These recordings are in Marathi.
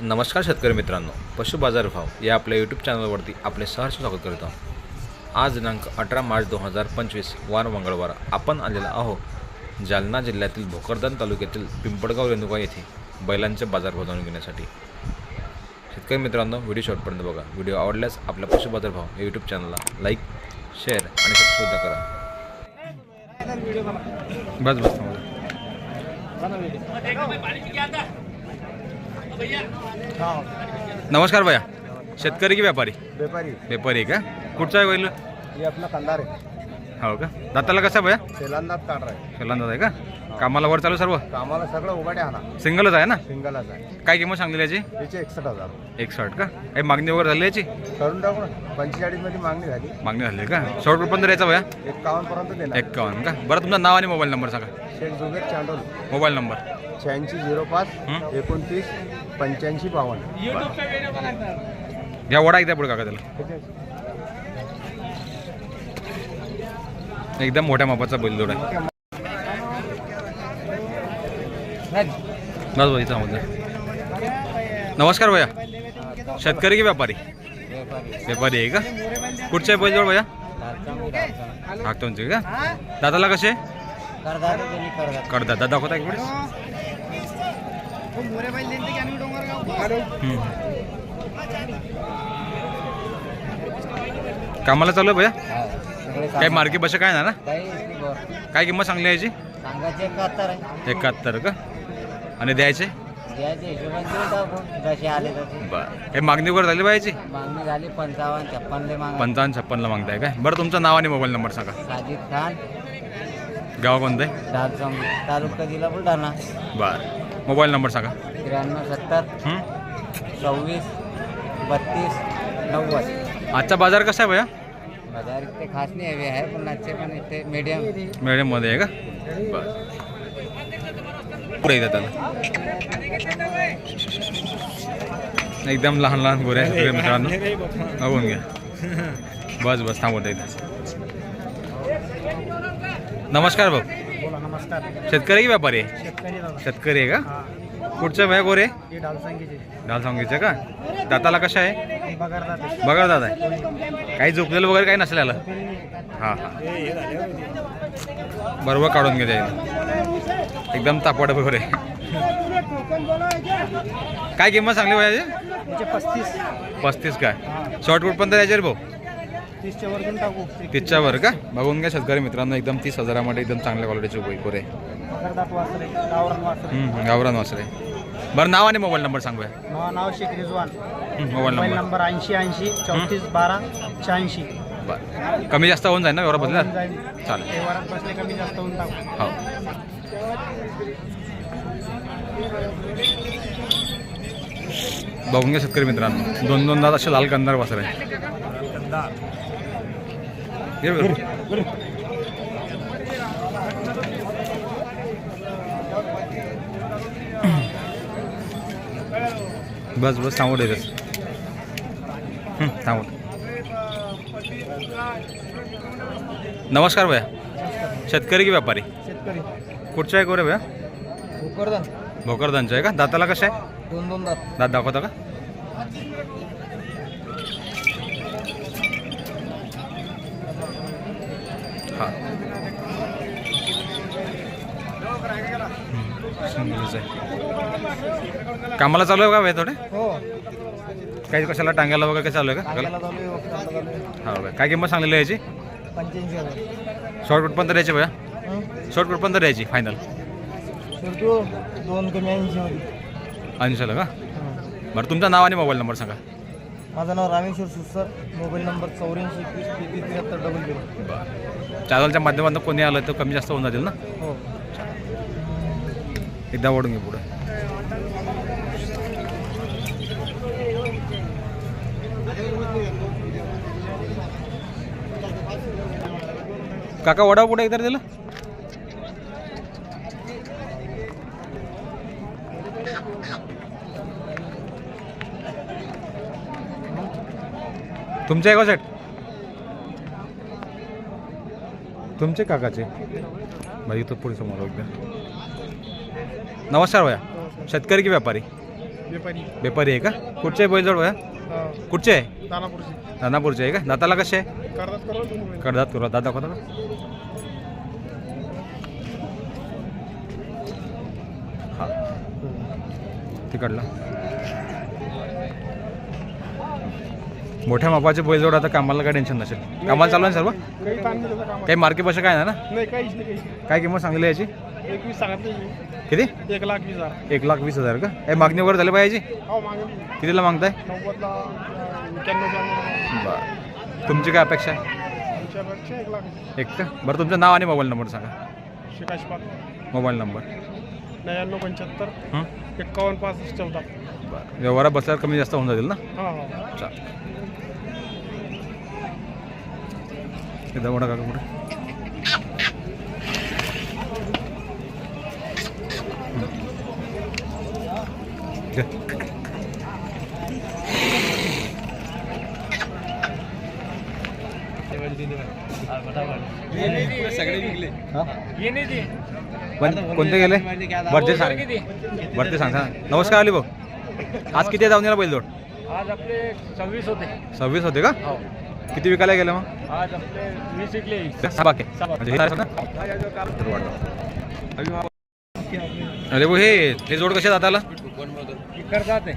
नमस्कार शेतकरी मित्रांनो पशु बाजार भाव या आपल्या यूट्यूब चॅनलवरती आपले सहर्ष स्वागत करत. आहोत आज दिनांक अठरा मार्च दोन हजार पंचवीस वार मंगळवार आपण आलेला आहोत जालना जिल्ह्यातील भोकरदन तालुक्यातील पिंपळगाव रेणुका येथे बैलांचे बाजार भाव जाणून घेण्यासाठी. शेतकरी मित्रांनो व्हिडिओ शॉर्टपर्यंत बघा. व्हिडिओ आवडल्यास आपल्या पशु बाजार भाव या यूट्यूब चॅनलला लाईक शेअर आणि सबस्क्राईब करा. बस बस नमस्कार भैया। शेतकरी की व्यापारी? व्यापारी। व्यापारी आहे का? कुठचा आहे बैल? हे आपला कंदार आहे. हो का? दाताला कसा भैया? सेलांदात काढ आहे. आहे का? कामाला वर चालू सर्व? कामाला सगळं उभाटे आणा. सिंगलच आहे ना? सिंगलच आहे. काय किंमत सांगली याची? याचे एकसष्ट हजार. एक शर्ट का? काही मागणी वगैरे झाली याची? करून टाकू ना. पंचेचाळीसमध्ये मागणी झाली. मागणी झाली का? शॉर्ट रुपये द्यायचा भैया? एकावन्न पर्यंत देणार. एक्कावन्न का? बरं तुमचं नाव आणि मोबाईल नंबर सांगा. शेख जुबेर चांडोल. Mobile number. शहाऐंशी झिरो पाच? एकोणतीस पंच्याऐंशी बावन्न. घ्या वडा एकदा पुढे काका त्याला. एकदम मोठ्या मापाचा बैलजोड आहे. बस बस इथं नमस्कार भैया. शेतकरी की व्यापारी? व्यापारी आहे का? कुठचे आहे बैलजोड भैया? हाकतोनचे का? दादाला कसे? करतात दादा दाखवता एक वेळेस हम्म. कामाला चालू आहे भैया? काही मार्के बसे काय ना ना काय किंमत सांगली याची? सांगायचे एकाहत्तर का? आणि द्यायचे? काही मागणी वगैरे झाली पाहिजे मागणी झाली पंचावन्न छप्पनले माग. पंचावन्न छप्पनला मागताय काय? बरं तुमचं नाव आणि मोबाईल नंबर सांगा. साजिद खान. गाव कोणतं आहे? तालुका जिल्हा बुलढाणा. बरं. मोबाईल नंबर सांगा. त्र्याण्णव सत्तर. हं? सव्वीस बत्तीस नव्वद. आजचा बाजार कसा आहे भैया? बाजार इतके खास नाही हवे आहे पण आजचे पण इथे मीडियम मीडियममध्ये आहे का? बरं. पुढे येतात एकदम लहान लहान गोरे आहेत सगळे मित्रांनो. बघून घ्या. बस बस थांबवत इथं नमस्कार भाऊ. बोला नमस्कार. शेतकरी की व्यापारी? आहे शेतकरी दादा शेतकरी आहे का? कुठचं भया गोरे? डाल सांगीचं का? दाताला कशा आहे? बघा दादा आहे. काही झोपलेलं वगैरे काही नसलं याला हां हां. बरोबर काढून घे द्यायला एकदम तापवाड वगैरे. काय किंमत सांगली पाहिजे याचे? पस्तीस. पस्तीस काय? शॉर्ट फूट पण द्यायचे रे भाऊ? तीसच्या तिच्यावर का? बघून घ्या शेतकरी मित्रांनो एकदम तीस हजारामध्ये एकदम चांगल्या क्वालिटीचे गोरे. गावरान वासरे. बरं नाव आणि मोबाईल नंबर सांगूया. नाव नाव Sheikh Rizwan. Mobile mobile number. Number ऐंशी ऐंशी चौतीस बारा शहाऐंशी. बरं. कमी जास्त होऊन जाईल ना व्यवहार बदला चालेल. व्यवहारात बसले कमी जास्त होऊन टाकू. हो. बघून घ्या शेतकरी मित्रांनो. दोन दोन दात असे लाल कंदार वासर आहे बस बस थांबवत येतच थांबवत नमस्कार भैया. शेतकरी की व्यापारी? शेतकरी. कुठचं आहे गोरे भैया? भोकरदन. भोकरदांचं आहे का? दाताला कसं आहे? दोन दोन दात. दात दाखवता का? हा. आहे. कामाला चालू आहे का भैया थोडे? हो. काही कशाला टांग्याला वगैरे काय चालू आहे का? हा काय काय किंमत सांगलेली याची? पंच्याऐंशी हजार. शॉर्ट कुठपर्यंत द्यायची भैया हं? शॉर्ट कुठपर्यंत द्यायची फायनल तर दोन कमी ऐंशीला का. बरं तुमचं नाव आणि मोबाईल नंबर सांगा. माझं नाव रामेश्वर सुसर मोबाईल नंबर चौऱ्याऐंशी एकवीस तेहतीस त्र्याहत्तर डबल झिरो. चॅनलच्या माध्यमातून कोणी आलं तर कमी जास्त होऊन जातील ना? हो. एकदा ओढून घे पुढे. काका वडा पुढे एकदा दिलं? तुमचे आहे का सेट? तुमचे काकाचे? भाई तो पुढे समोर एकदा नमस्कार भैया. शेतकरी की व्यापारी? व्यापारी. व्यापारी आहे का? कुठचे आहे बैलजोड भया? कुठचे आहे? दानापूरची. दानापूरचे आहे का? दाताला कसे आहे? करतात करू कडदात तुला दादा दाखवता का हा. तिकडला. मोठ्या मापाचे बैलजोड आता कामाला काय टेन्शन नसेल. कामाला चालू आहे ना सर्व? काही ताण नाही त्याचं काम काही मार्केट पैसे काय ना ना? नाही काहीच नाही काही काय किंमत सांगली याची? एकवीस सांगितले किती? एक लाख वीस हजार. एक लाख वीस हजार का? काही मागणी वगैरे झाली पाहिजे? हो कितीला मागताय? नव्वदला एक्क्याण्णव ब्याण्णव बरं. तुमची काय अपेक्षा आहे? आमच्यापेक्षा एक लाख एक का? बरं तुमचं नाव आणि मोबाईल नंबर सांगा. शिकाश पाच मोबाईल नंबर. नव्याण्णव पंच्याहत्तर हं? एक्कावन्न पासष्ट चौदा. बरं. व्यवहारात बसल्यावर कमी जास्त होऊन जातील ना? हां हां. चाल एकदा मोठा काका कुठे? कोणते गेले? बरं ते सांग. बरं ते सांग सांग. नमस्कार अली भाऊ आज किती जाऊन बैल जोड आज आपले सव्वीस होते. सव्वीस होते का? किती विकायला गेले मग? आज आपले वीस विकले बाकी म्हणजे हे? अरे भाऊ हे हे जोड कशा दाताला करतात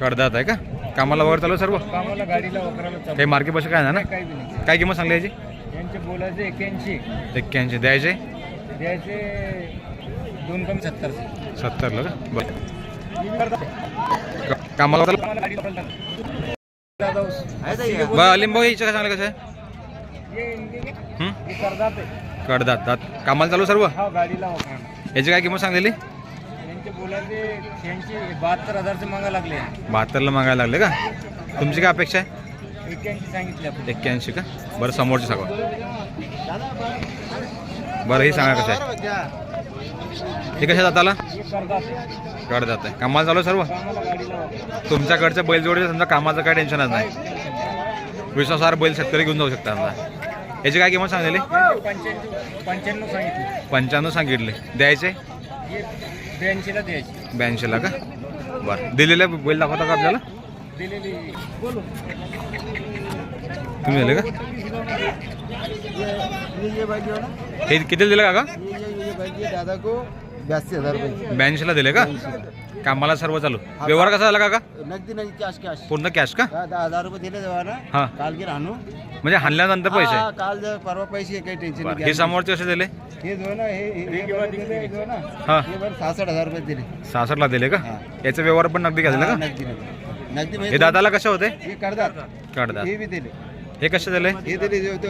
कडदात आहे का? कामाला वगैरे चालू सर्व? कामाला गाडीला वगैरे काही मार्केट पैसे काय ना? ना काही बी नाही. काय किंमत सांगली याची? यांचे बोलायचे एक्क्याऐंशी. एक्क्याऐंशी. द्यायचे? द्यायचे दोन कमी सत्तरचे सत्तरला का? बरं. का- कामाला चालू. बरं हिचं काय सांगलं कसं? आहे हं? करतात कडदात दात कामाला चालू सर्व? हा गाडीला याची काय किंमत सांगलेली? बहात्तर हजारचे मागा लागले. बहात्तरला मागायला लागले का? तुमची काय अपेक्षा आहे? एक्क्याऐंशी सांगितले आपण. एक्क्याऐंशी का? बरं समोरचे सांगा. बरं हे सांगा कसं आहे? हे कशा जाताला हे करतात कड जात आहे कामाला चालू आहे सर्व? कामाला गाडीला वापरा तुमच्याकडच्या बैलजोडीचं समजा कामाचं काय टेन्शनच नाही. विश्वासार बैल शेतकरी घेऊन जाऊ शकता समजा. याची काय किंमत सांगलेली पंच्याण्णव पंच्याण्णव सांगितले. पंच्याण्णव सांगितले. द्यायचे? हे ब्याऐंशीला द्यायची. ब्याऐंशीला का? बरं. दिलेले बैल दाखवता का आपल्याला? दिलेली तुम्ही दिले का? हे किती दिले का दादा को बयासी हजार रुपये ब्याऐंशीला दिले का? कामाला सर्व चालू? व्यवहार कसा झाला काका? नगदी नाही कॅश कॅश पूर्ण कॅश का? दहा हजार रुपये दिले हां. काल की राहणू म्हणजे हाणल्यानंतर पैसे? हा, काल जर परवा पैसे काही टेन्शन बरं. हे समोरचे कसे दिले? हे जो ना हे हे- हे बरं दिले, हे जो ना हां हे. बरं सहासष्ट हजार रुपये दिले. सहासष्टला दिले का? हां. याचा व्यवहार पण नगदी घातला हा, का? नगदी नगदी. नगदी हे म्हणजे दादाला कसे होते? हे करतात हे बी दिले. हे कसे दिले? हे दिले जो तो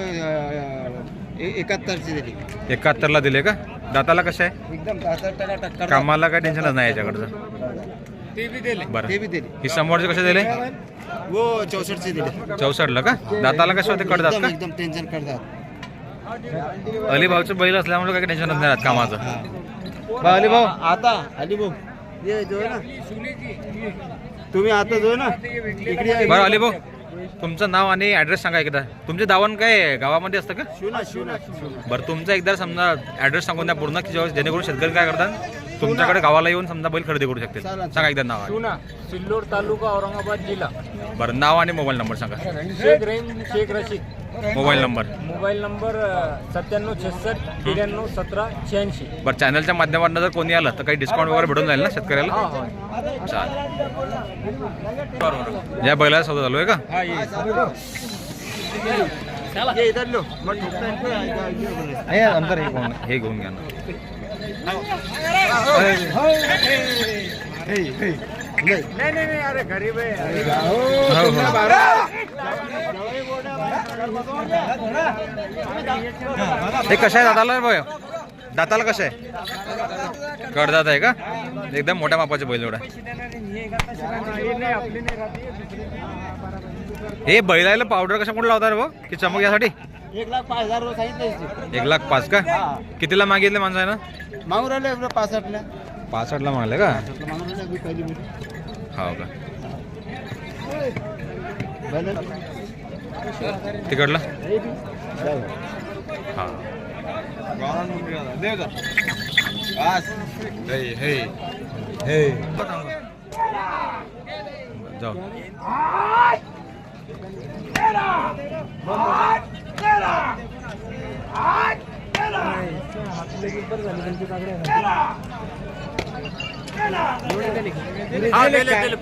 एकाहत्तरचे दिले. एकाहत्तरला दिले का? दाताला कसे? आहे एकदम सहासष्ट टका टक्कर कामाला काय टेन्शनच नाही याच्याकडचं. ते बी दिले. बरं. ते बी दिले. ही समोरचे कसे दिले? वो चौसष्टचे दिले. चौसष्टला का? दाताला कसे होते? कडदात एकदम टेन्शन करतात बैल असल्यामुळे काही टेन्शनच नाही राहत कामाचं. बा अलिभाऊ आता अली भाऊ ये जो आहे ना. तुम्ही आता जो ना इकडे या. बरं अलिभाऊ तुमचं नाव आणि ॲड्रेस सांगा एकदा. तुमचे दावण काय आहे? गावामध्ये असतं का? शिवना शिवना शिवना बरं तुमचा एकदा समजा ॲड्रेस सांगून द्या पूर्ण की जेव्हा- जेणेकरून शेतकरी काय करतात? तुमच्याकडे गावाला येऊन समजा बैल खरेदी करू शकतील. चालेल. सांगा एकदा नाव सिल्लोड तालुका औरंगाबाद जिल्हा. बरं नाव आणि मोबाईल नंबर सांगा. Sheikh Rahim Sheikh Rashid. Mobile number. Mobile number सत्त्याण्णव छसष्ट त्र्याण्णव सतरा शहाऐंशी. बरं चॅनलच्या माध्यमातून जर कोणी आलं तर काही डिस्काउंट वगैरे भेटून जाईल ना शेतकऱ्याला? हा हा. चालेल. या बैलाला सौदा चालू आहे का ये. ये इधर लो. मग ठोकता अंतर घेऊन हे घेऊन घ्या ना. नहीं नहीं नहीं अरे गरीब है कसं आहे दाताला कसं आहे? कडदात आहे का? एकदम मोठ्या मापाचे बैल एवढा. हे बैलाला पावडर कशा कोण लावतात रे भाऊ? की चमक यासाठी? एक लाख पाच हजार एक लाख पाच का? कितीला मागितले माणसं आहे ना मागून राहिले आपलं पासष्टला पासष्टला मागले का मागून राहिले अगदी पहिली मिनिट हो का तिकडला हा हे हे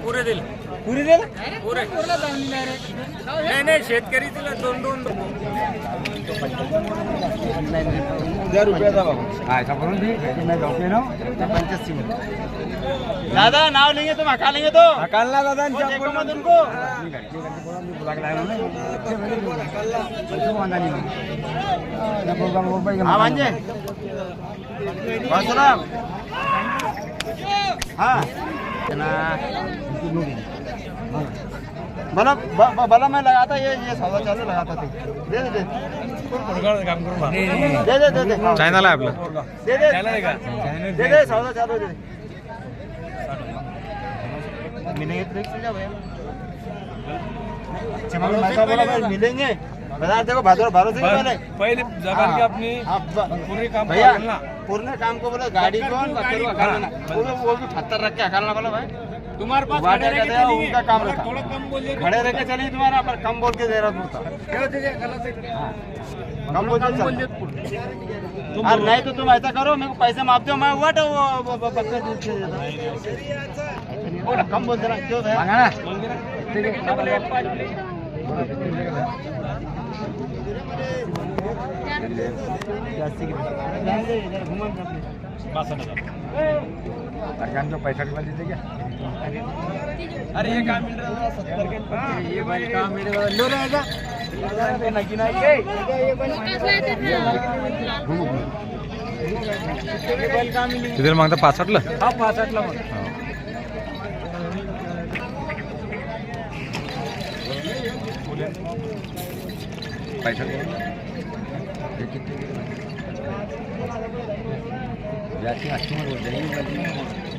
पुरे दिले. पुरी दिला नाही नाही शेतकरी तिला दोन. दोन द्या रुपयाचा बाबा. दादा नाव लेंगे तुम हका लेंगे तो हकालना दादा उनको हाँ परशुराम हाँ भला ब- भला मैं ये ये सौदा चालू लगाता थे दे दे दे. दे दे दे. दे। चायनाला आहे आपलं. दे दे. दे दे सौदा चालू दे. दे मिलेंगे. मिलेंगे बाजार देखो भादर भरोसे पहले पहिले जबान की अपनी ब- पूरे काम को भैया हकालना। पूरे काम को बोला. गाड़ी को वो भी- पत्थर रख के हकालना बोला भाई. तुम्हारे पास खड़े रह के हैं, चलेंगे। उनका काम रहता। थोड़ा कम बोलिए। खड़े रह के चलिए तुम्हारा पर कम बोल के दे रहा क्या है। कम बोल कम के और नहीं तो तुम ऐसा करो मेरे को पैसे माप दो मैं वट वो वो- वो बकरे दूध के देता हूँ। देना क्यों भैया अरे ये काम मिल रहा है सत्तर के? ये भाई काम मिल रहा है लो रहेगा किती मागता पासष्टला हा पासष्टला मग.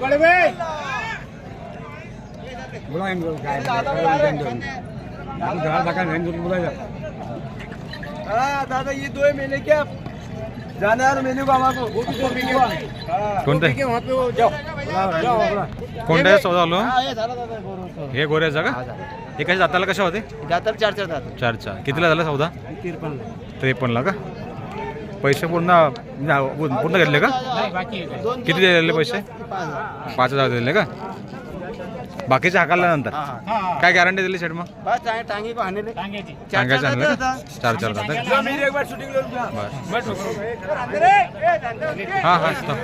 बड़े भाई हाँ दादा ये दो क्या जाने यार मेन्यू का। कोणतं? आहे? वहाँ पे वो जाओ। जाओ कोणतं आहे सौदा आलो हाँ ये झाला दादा बरोबर हे गोऱ्याचा का? हे कशा जाताला कशा होते? जातात चार चार जातात चार चार. कितीला झाला सौदा त्रेपन्नला का? पैसे पूर्ण पूर्ण घेतले का? किती दिलेले पैसे? पाच हजार पाच हजार दिले का? बाकीचे हाकालल्यानंतर हाँ हाँ हाँ. काय गॅरंटी दिली शेट मग? बस टांगे टांगे को आने ले टांगे जी चार चार आणलं का हां हां stop.